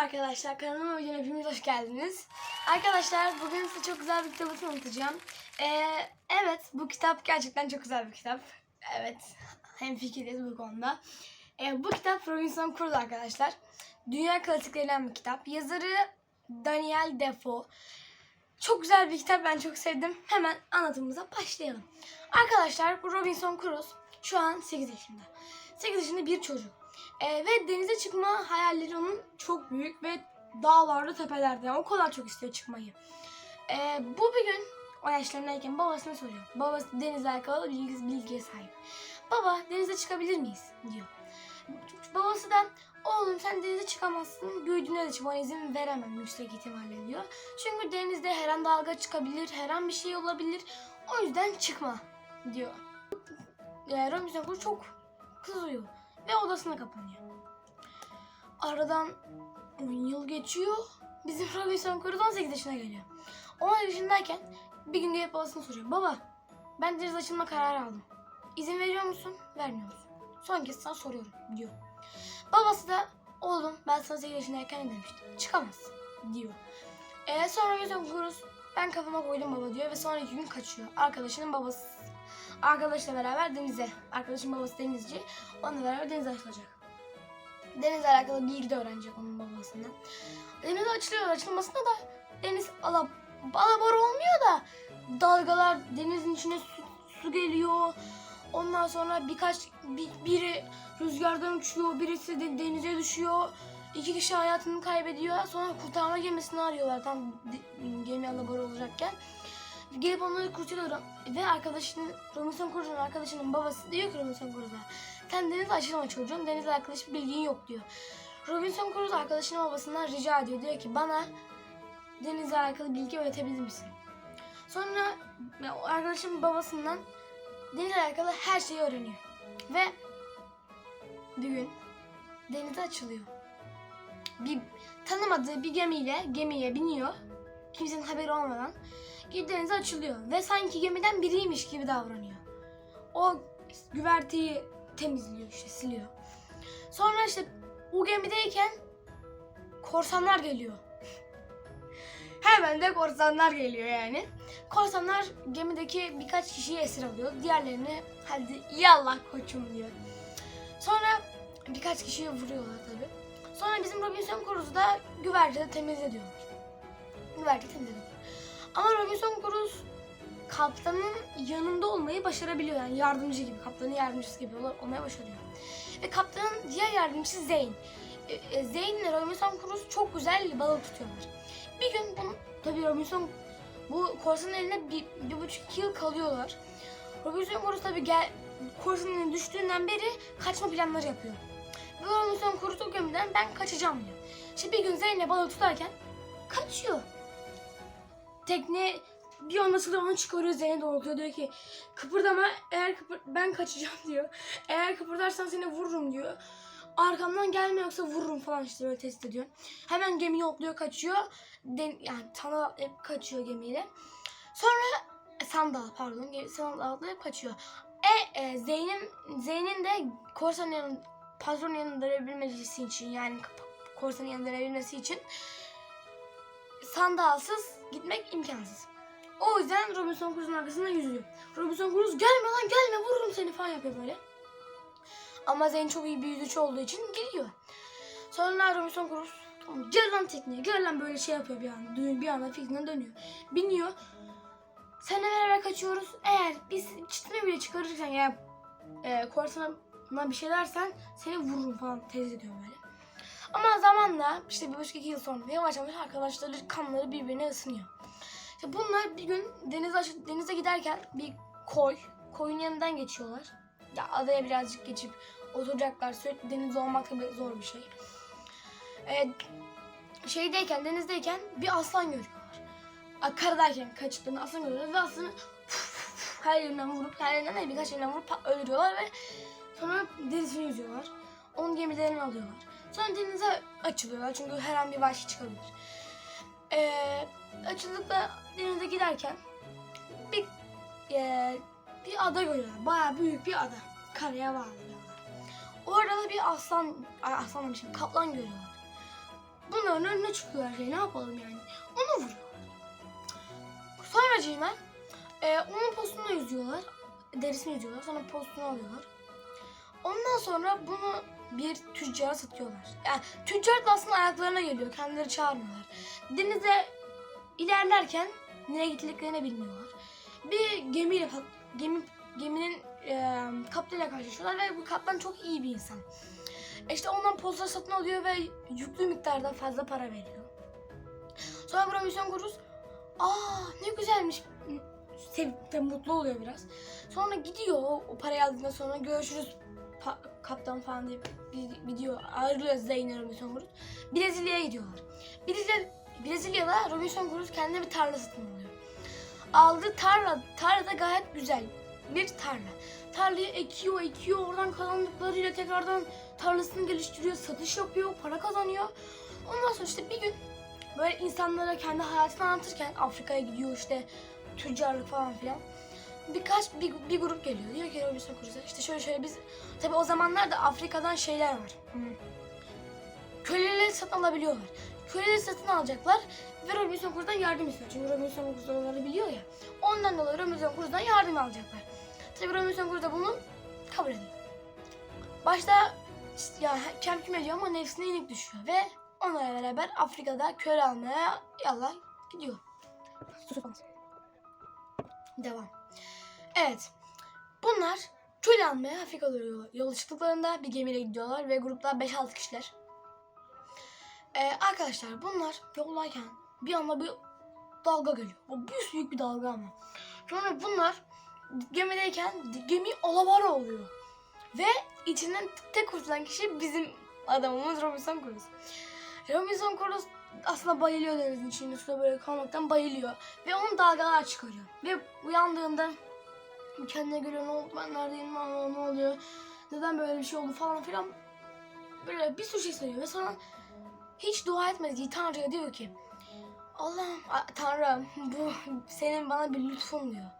arkadaşlar kanalıma videoma hepiniz hoş geldiniz. Arkadaşlar bugün size çok güzel bir kitabı tanıtacağım. Ee, evet bu kitap gerçekten çok güzel bir kitap. Evet hem fikiriz bu konuda. Ee, bu kitap Robinson Crusoe arkadaşlar. Dünya klasiklerinden bir kitap. Yazarı Daniel Defoe. Çok güzel bir kitap ben çok sevdim. Hemen anlatımımıza başlayalım. Arkadaşlar bu Robinson Crusoe şu an 8 yaşında. 8 yaşında bir çocuk. Ee, ve denize çıkma hayalleri onun çok büyük ve dağlarda tepelerde yani o kadar çok istiyor çıkmayı. Ee, bu bir gün o yaşlarındayken babasına soruyor. Babası denizle alakalı bilgi, bilgiye sahip. Baba denize çıkabilir miyiz? diyor. Babası da oğlum sen denize çıkamazsın. Büyüdüğünde de çıkmana izin veremem yüksek ihtimalle diyor. Çünkü denizde her an dalga çıkabilir, her an bir şey olabilir. O yüzden çıkma diyor. Yani Robinson Crusoe çok kızıyor ve odasına kapanıyor. Aradan 10 yıl geçiyor. Bizim Robinson Crusoe 18 yaşına geliyor. 10 yaşındayken bir gün gelip babasına soruyor. Baba ben deniz açılma kararı aldım. İzin veriyor musun? Vermiyor musun? Son kez sana soruyorum diyor. Babası da oğlum ben sana 8 yaşındayken ne demiştim? Çıkamazsın diyor. Ee, sonra Robinson Crusoe ben kafama koydum baba diyor ve sonraki gün kaçıyor. Arkadaşının babası arkadaşla beraber denize. Arkadaşın babası denizci. Onunla beraber denize açılacak. Denizle alakalı bilgi de öğrenecek onun babasından. Denize açılıyor. Açılmasında da deniz ala, alabor olmuyor da dalgalar denizin içine su, su geliyor. Ondan sonra birkaç bir, biri rüzgardan uçuyor, birisi de denize düşüyor. İki kişi hayatını kaybediyor. Sonra kurtarma gemisini arıyorlar tam gemi alabor olacakken. Gelip onları kurtarıyorlar ve arkadaşının Robinson Crusoe'nun arkadaşının babası diyor ki Robinson Crusoe'a sen denize açılma çocuğum denizle alakalı hiçbir bilgin yok diyor. Robinson Crusoe arkadaşının babasından rica ediyor diyor ki bana denizle alakalı bilgi öğretebilir misin? Sonra arkadaşının babasından denizle alakalı her şeyi öğreniyor. Ve bir gün denize açılıyor. Bir tanımadığı bir gemiyle gemiye biniyor. Kimsenin haberi olmadan. Gidip denize açılıyor. Ve sanki gemiden biriymiş gibi davranıyor. O güverteyi temizliyor işte siliyor. Sonra işte o gemideyken korsanlar geliyor. Hemen de korsanlar geliyor yani. Korsanlar gemideki birkaç kişiyi esir alıyor. Diğerlerini hadi yallah koçum diyor. Sonra birkaç kişiyi vuruyorlar tabi. Sonra bizim Robinson Crusoe da güvercede temizliyorlar. Güverce temizliyor. Ama Robinson Crusoe kaptanın yanında olmayı başarabiliyor. Yani yardımcı gibi, kaptanın yardımcısı gibi ol- olmaya başarıyor. Ve kaptanın diğer yardımcısı Zeyn. E, e, Zeyn ile Robinson Crusoe çok güzel balık tutuyorlar. Bir gün bunu, tabii Robinson bu korsanın eline bir, bir buçuk yıl kalıyorlar. Robinson Crusoe tabii gel, korsanın düştüğünden beri kaçma planları yapıyor. Ve Robinson Crusoe gemiden ben kaçacağım diyor. İşte bir gün Zeyn'le balık tutarken kaçıyor. Tekne bir anda sıra onu çıkarıyor Zeyn'e doğrultuyor diyor ki kıpırdama eğer kıpır ben kaçacağım diyor. Eğer kıpırdarsan seni vururum diyor. Arkamdan gelme yoksa vururum falan işte böyle test ediyor. Hemen gemi yokluyor kaçıyor. Den, yani sandal atlayıp kaçıyor gemiyle. Sonra e, sandal pardon sandal atlayıp kaçıyor. E, e Zeyn'in Zeyn'in de korsanın yanında patronun yanında için yani korsanın yanında için sandalsız gitmek imkansız. O yüzden Robinson Crusoe'nun arkasından yüzüyor. Robinson Crusoe gelme lan gelme vururum seni falan yapıyor böyle. Ama Zeyn çok iyi bir yüzücü olduğu için geliyor. Sonra Robinson Crusoe tamam gel lan tekneye gel lan böyle şey yapıyor bir anda. Bir anda fikrinden dönüyor. Biniyor. Seninle beraber kaçıyoruz. Eğer biz çıtını bile çıkarırsan ya e, korsana bir şey dersen seni vururum falan tez ediyor böyle. Ama zamanla işte bir buçuk iki yıl sonra yavaş yavaş arkadaşları kanları birbirine ısınıyor. İşte bunlar bir gün denize, denize giderken bir koy, koyun yanından geçiyorlar. Ya adaya birazcık geçip oturacaklar. Sürekli denizde olmak tabii zor bir şey. Ee, şeydeyken, denizdeyken bir aslan görüyorlar. Karadayken kaçtıklarında aslan görüyorlar ve aslanı her yerinden vurup, her yerinden değil birkaç yerinden vurup öldürüyorlar ve sonra denizine yüzüyorlar. Onun gemilerini alıyorlar. Sonra denize açılıyorlar çünkü her an bir vahşi çıkabilir. Ee, açıldıkta denize giderken bir e, bir ada görüyorlar. Bayağı büyük bir ada. Karaya bağlı bir ada. Orada da bir aslan, ay aslan demişim, kaplan görüyorlar. bunların önüne çıkıyor her şey. Ne yapalım yani? Onu vuruyor. Sonra Cimen e, onun postunu yüzüyorlar. Derisini yüzüyorlar. Sonra postunu alıyorlar. Ondan sonra bunu bir tüccara satıyorlar. Yani tüccar da aslında ayaklarına geliyor. Kendileri çağırmıyorlar. Denize ilerlerken nereye gittiklerini bilmiyorlar. Bir gemiyle gemi geminin e, kaptanıyla karşılaşıyorlar ve bu kaptan çok iyi bir insan. İşte ondan posta satın alıyor ve yüklü miktarda fazla para veriyor. Sonra bu misyon kuruz. Aa ne güzelmiş. Sevip de mutlu oluyor biraz. Sonra gidiyor o, parayı aldıktan sonra görüşürüz kaptan falan gi- gidiyor. Ayrılıyor Zeynep Robinson Crusoe. Brezilya'ya gidiyorlar. Brezilya, Brezilya'da Robinson Crusoe kendine bir tarla satın alıyor. Aldığı tarla, tarla da gayet güzel bir tarla. Tarlayı ekiyor, ekiyor. Oradan kazandıklarıyla tekrardan tarlasını geliştiriyor, satış yapıyor, para kazanıyor. Ondan sonra işte bir gün böyle insanlara kendi hayatını anlatırken Afrika'ya gidiyor işte tüccarlık falan filan. Birkaç bir, bir grup geliyor. Diyor ki Robinson Crusoe işte şöyle şöyle biz tabi o zamanlarda Afrika'dan şeyler var. Hmm. Köleleri satın alabiliyorlar. Köleleri satın alacaklar ve Robinson Crusoe'dan yardım istiyor. Çünkü Robinson Crusoe onları biliyor ya. Ondan dolayı Robinson Crusoe'dan yardım alacaklar. Tabi Robinson Crusoe bunu kabul ediyor. Başta ya kem küm ediyor ama nefsine yenik düşüyor ve onlarla beraber Afrika'da köle almaya yallah gidiyor. Devam. Evet. Bunlar köle almaya Afrika'da yola, çıktıklarında bir gemiyle gidiyorlar ve gruplar 5-6 kişiler. Ee, arkadaşlar bunlar yoldayken bir anda bir dalga geliyor. O büyük büyük bir dalga ama. Sonra bunlar gemideyken gemi alabora oluyor. Ve içinden tek kurtulan kişi bizim adamımız Robinson Crusoe. Robinson Crusoe aslında bayılıyor denizin içinde suda böyle kalmaktan bayılıyor. Ve onun dalgalar çıkarıyor. Ve uyandığında kendine göre ne oldu ben neredeyim ne, oluyor neden böyle bir şey oldu falan filan böyle bir sürü şey söylüyor ve sonra hiç dua etmediği Tanrı'ya diyor ki Allah'ım Tanrım bu senin bana bir lütfun diyor.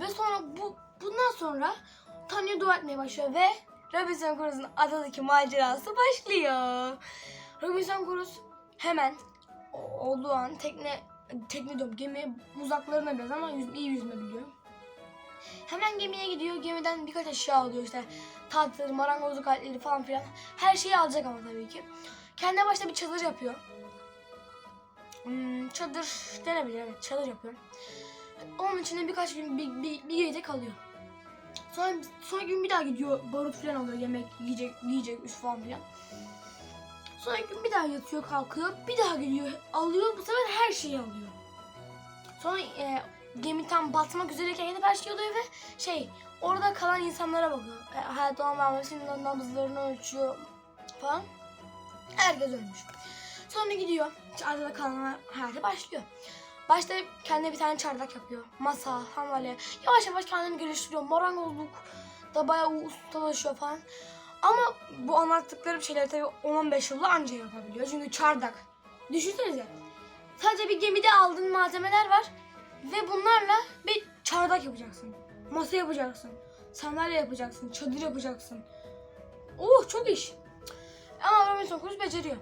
Ve sonra bu bundan sonra Tanrı'ya dua etmeye başlıyor ve Robinson Crusoe'un adadaki macerası başlıyor. Robinson Crusoe hemen olduğu an tekne tekne diyorum gemi uzaklarına biraz ama yüz, iyi yüzme biliyor. Hemen gemiye gidiyor. Gemiden birkaç eşya alıyor işte. Tahtları, marangozluk aletleri falan filan. Her şeyi alacak ama tabii ki. Kendine başta bir çadır yapıyor. Hmm, çadır denebilir evet çadır yapıyor. Onun içinde birkaç gün bir, bir, bir gece kalıyor. Sonra sonra gün bir daha gidiyor barut falan alıyor yemek yiyecek yiyecek üst falan filan. Sonra gün bir daha yatıyor kalkıyor bir daha geliyor alıyor bu sefer her şeyi alıyor. Sonra e, gemi tam batmak üzereyken gidip her şey oluyor ve şey orada kalan insanlara bakıyor. E, hayatta olan vermesinin nabızlarını ölçüyor falan. Herkes ölmüş. Sonra gidiyor. Adada kalan hayatı başlıyor. Başta kendine bir tane çardak yapıyor. Masa, sandalye. Yavaş yavaş kendini geliştiriyor. Marangozluk da bayağı ustalaşıyor falan. Ama bu anlattıklarım şeyleri tabii 10-15 yılda anca yapabiliyor. Çünkü çardak. Düşünsenize. Sadece bir gemide aldığın malzemeler var. Ve bunlarla bir çardak yapacaksın. Masa yapacaksın. Sandalye yapacaksın. Çadır yapacaksın. Oh çok iş. Ama Robinson Crusoe beceriyor.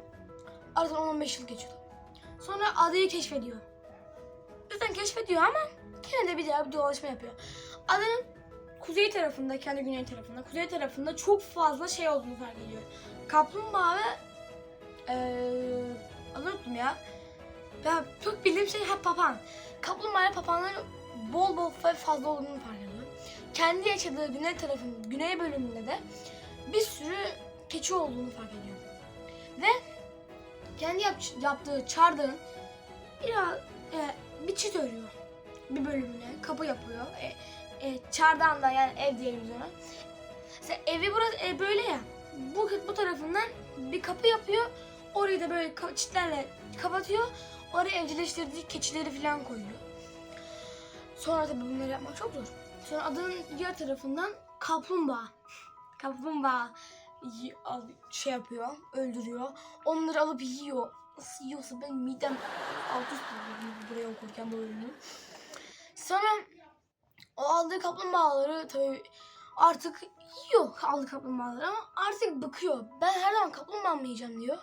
Aradan 10-15 yıl geçiyor. Sonra adayı keşfediyor. Zaten keşfediyor ama yine de bir daha bir dolaşma yapıyor. Adanın kuzey tarafında, kendi güney tarafında, kuzey tarafında çok fazla şey olduğunu fark ediyor. Kaplumbağa ve adını unuttum ya. Ya çok bildiğim şey hep papağan. Kaplumbağa ile papağanların bol bol ve fazla olduğunu fark ediyor. Kendi yaşadığı güney tarafın güney bölümünde de bir sürü keçi olduğunu fark ediyor. Ve kendi yap- yaptığı çardağın biraz e, bir çit örüyor bir bölümüne kapı yapıyor. E, e, çardağında yani ev diyelim ona. Mesela evi burası e, böyle ya. Bu bu tarafından bir kapı yapıyor. Orayı da böyle çitlerle kapatıyor. Oraya evcilleştirdiği keçileri falan koyuyor. Sonra tabii bunları yapmak çok zor. Sonra adanın diğer tarafından kaplumbağa. Kaplumbağa şey yapıyor, öldürüyor. Onları alıp yiyor. Nasıl yiyorsa benim midem alt üst buraya okurken bu. Sonra o aldığı kaplumbağaları tabii artık yiyor aldığı kaplumbağaları ama artık bıkıyor. Ben her zaman kaplumbağa mı yiyeceğim diyor.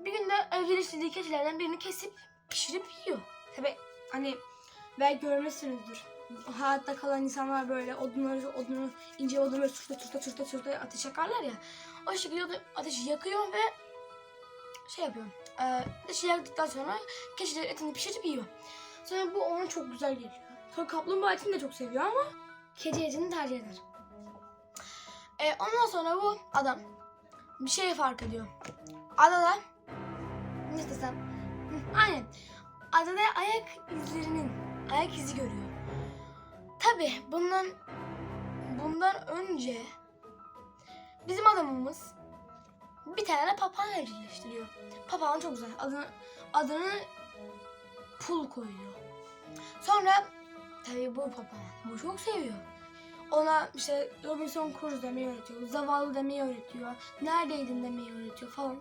bir gün de evcilleştirdiği keçilerden birini kesip pişirip yiyor. Tabi hani belki görmüşsünüzdür. Hayatta kalan insanlar böyle odunları, odunu, ince odunları sürte sürte sürte sürte ateş yakarlar ya. O şekilde ateşi yakıyor ve şey yapıyor. E, ateşi yaktıktan sonra keçilerin etini pişirip yiyor. Sonra bu ona çok güzel geliyor. Sonra kaplumbağa etini de çok seviyor ama kedi etini tercih eder. E, ondan sonra bu adam bir şey fark ediyor. Adada ne desem? Hı, Aynen. Adada ayak izlerinin ayak izi görüyor. Tabi bundan bundan önce bizim adamımız bir tane papağan evcilleştiriyor. Papağan çok güzel. Adını, adını pul koyuyor. Sonra tabii bu papağan bu çok seviyor. Ona işte Robinson Crusoe demeyi öğretiyor. Zavallı demeyi öğretiyor. Neredeydin demeyi öğretiyor falan.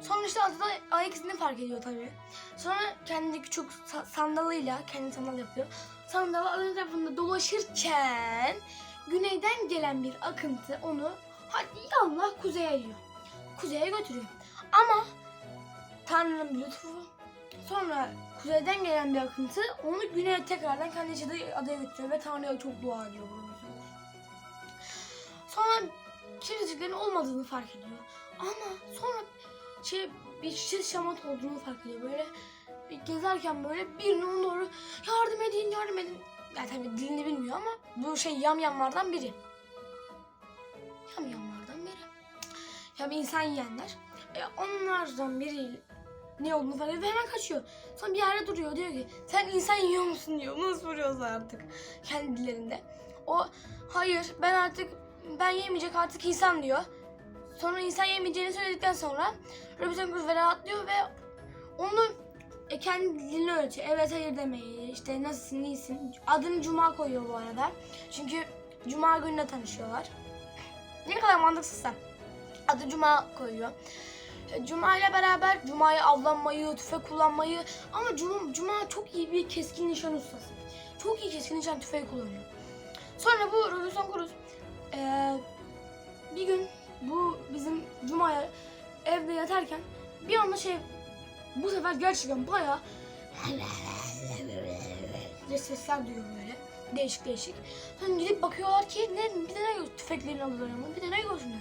Sonra işte adada ayak izini fark ediyor tabii. Sonra kendi küçük sa- sandalıyla kendi sandal yapıyor. Sandalı ada tarafında dolaşırken güneyden gelen bir akıntı onu hadi yallah kuzeye diyor. Kuzeye götürüyor. Ama Tanrı'nın lütfu Sonra kuzeyden gelen bir akıntı onu güneye tekrardan kendi yaşadığı adaya götürüyor ve Tanrı'ya çok dua ediyor üzerine. Sonra kimseciklerin olmadığını fark ediyor. Ama sonra şey bir şişe şamat olduğunu fark ediyor. Böyle bir gezerken böyle birinin ona doğru yardım edin yardım edin. Yani tabii dilini bilmiyor ama bu şey yamyamlardan biri. Yamyamlardan biri. Ya bir insan yiyenler. E, onlardan biri ne olduğunu ediyor ve hemen kaçıyor. Sonra bir yerde duruyor diyor ki sen insan yiyor musun diyor. Bunu soruyorlar artık kendi dillerinde. O hayır ben artık ben yemeyecek artık insan diyor. Sonra insan yemeyeceğini söyledikten sonra Robinson Crusoe rahatlıyor ve onu e, kendi dilini öğretiyor. Evet hayır demeyi işte nasılsın iyisin. Adını Cuma koyuyor bu arada. Çünkü Cuma gününe tanışıyorlar. Ne kadar mantıksızsa. Adı Cuma koyuyor. Cuma ile beraber Cuma'yı avlanmayı, tüfek kullanmayı ama Cuma, Cuma çok iyi bir keskin nişan ustası. Çok iyi keskin nişan tüfeği kullanıyor. Sonra bu Robinson Crusoe eee, bir gün bu bizim Cuma'ya evde yatarken bir anda şey bu sefer gerçekten diye sesler duyuyor böyle. Değişik değişik. Sonra gidip bakıyorlar ki ne, bir de ne gör- tüfeklerin alılarında bir de ne görsünler.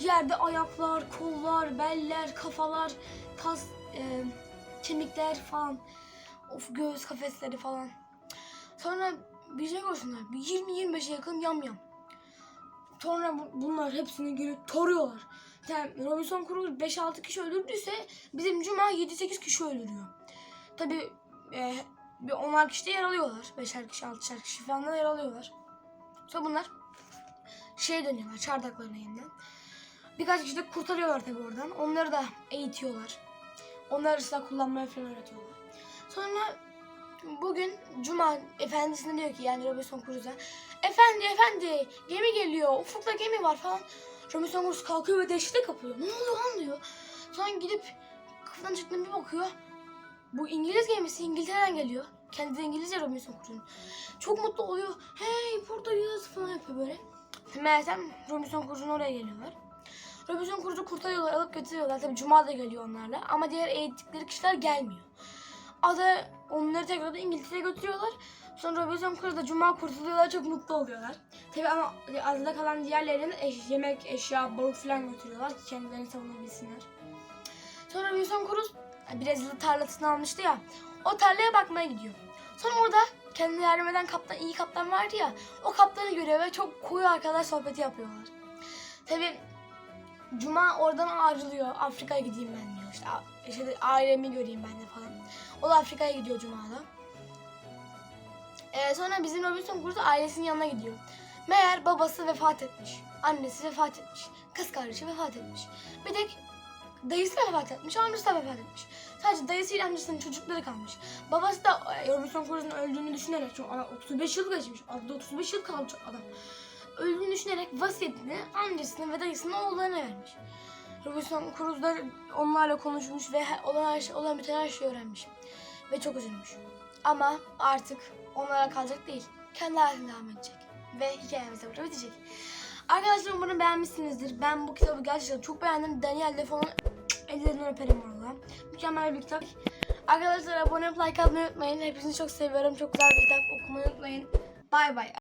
Yerde ayaklar, kollar, beller, kafalar, kas, e, kemikler falan. Of göğüs kafesleri falan. Sonra bir görsünler. Bir 20-25'e yakın yam yam. Sonra bu- bunlar hepsini gelip toruyorlar. Yani Robinson Crusoe 5-6 kişi öldürdüyse bizim Cuma 7-8 kişi öldürüyor. Tabi e, bir 10'ar kişi de yaralıyorlar. 5'er kişi, 6'şer kişi falan da yaralıyorlar. Sonra bunlar şeye dönüyorlar çardaklarına yeniden. Birkaç kişi de kurtarıyorlar tabi oradan. Onları da eğitiyorlar. Onları silah kullanmayı falan öğretiyorlar. Sonra bugün Cuma efendisine diyor ki yani Robinson Crusoe Efendi efendi gemi geliyor ufukta gemi var falan. Robinson Crusoe kalkıyor ve dehşete kapılıyor. Ne oluyor lan diyor. Sonra gidip kapıdan çıktığında bir bakıyor. Bu İngiliz gemisi İngiltere'den geliyor. Kendi de İngilizce Robinson Crusoe'nun. Çok mutlu oluyor. Hey buradayız falan yapıyor böyle. Meğersem Robinson Crusoe'nun oraya geliyorlar. Robinson Crusoe'u kurtarıyorlar, alıp götürüyorlar. Tabii Cuma da geliyor onlarla. Ama diğer eğittikleri kişiler gelmiyor. Ada onları tekrar da İngiltere'ye götürüyorlar. Sonra Robinson Crusoe'da Cuma kurtuluyorlar. Çok mutlu oluyorlar. Tabii ama adada kalan diğerlerine eş, yemek, eşya, balık falan götürüyorlar ki kendilerini savunabilsinler. Sonra Robinson Crusoe Brezilya tarlasını almıştı ya. O tarlaya bakmaya gidiyor. Sonra orada kendine yardım eden kaptan, iyi kaptan vardı ya. O kaptanı görüyor ve çok koyu arkadaş sohbeti yapıyorlar. Tabii Cuma oradan ayrılıyor. Afrika'ya gideyim ben diyor. İşte, işte ailemi göreyim ben de falan. O da Afrika'ya gidiyor Cuma'da. Ee, sonra bizim Robinson Crusoe ailesinin yanına gidiyor. Meğer babası vefat etmiş. Annesi vefat etmiş. Kız kardeşi vefat etmiş. Bir tek dayısı da vefat etmiş. Amcası da vefat etmiş. Sadece dayısıyla amcasının çocukları kalmış. Babası da e, Robinson Crusoe'nun öldüğünü düşünerek çünkü adam 35 yıl geçmiş. Adada 35 yıl kalmış adam. Öldüğünü düşünerek vasiyetini amcasının ve dayısının oğullarına vermiş. Robinson Crusoe onlarla konuşmuş ve olan, her şey, olan biten her şeyi öğrenmiş. Ve çok üzülmüş. Ama artık onlara kalacak değil. Kendi hayatına devam edecek. Ve hikayemiz burada bitecek. Arkadaşlar umarım beğenmişsinizdir. Ben bu kitabı gerçekten çok beğendim. Daniel Defoe'nun Ellerinden öperim valla. Mükemmel bir kitap. Arkadaşlar abone olup like atmayı unutmayın. Hepinizi çok seviyorum. Çok güzel bir kitap. Okumayı unutmayın. Bay bay.